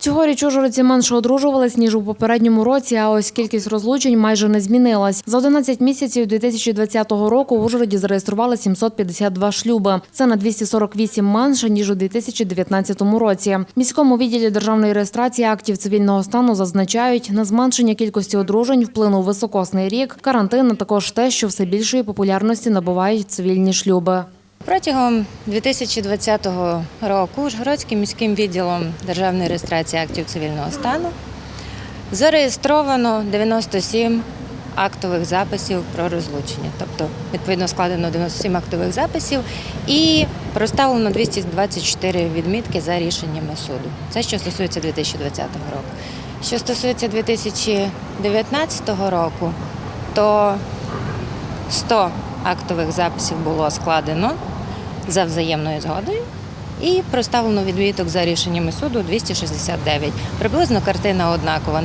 Цьогоріч ужгородці менше одружувались, ніж у попередньому році, а ось кількість розлучень майже не змінилась. За 11 місяців 2020 року в Ужгороді зареєстрували 752 шлюби. Це на 248 менше, ніж у 2019 році. Міському відділі державної реєстрації актів цивільного стану зазначають, на зменшення кількості одружень вплинув високосний рік, карантин, а також те, що все більшої популярності набувають цивільні шлюби. Протягом 2020 року Ужгородським міським відділом державної реєстрації актів цивільного стану зареєстровано 97 актових записів про розлучення. Тобто, відповідно, складено 97 актових записів і проставлено 224 відмітки за рішеннями суду. Це що стосується 2020 року. Що стосується 2019 року, то 100 актових записів було складено за взаємною згодою і проставлено відміток за рішеннями суду 269. Приблизно картина однакова.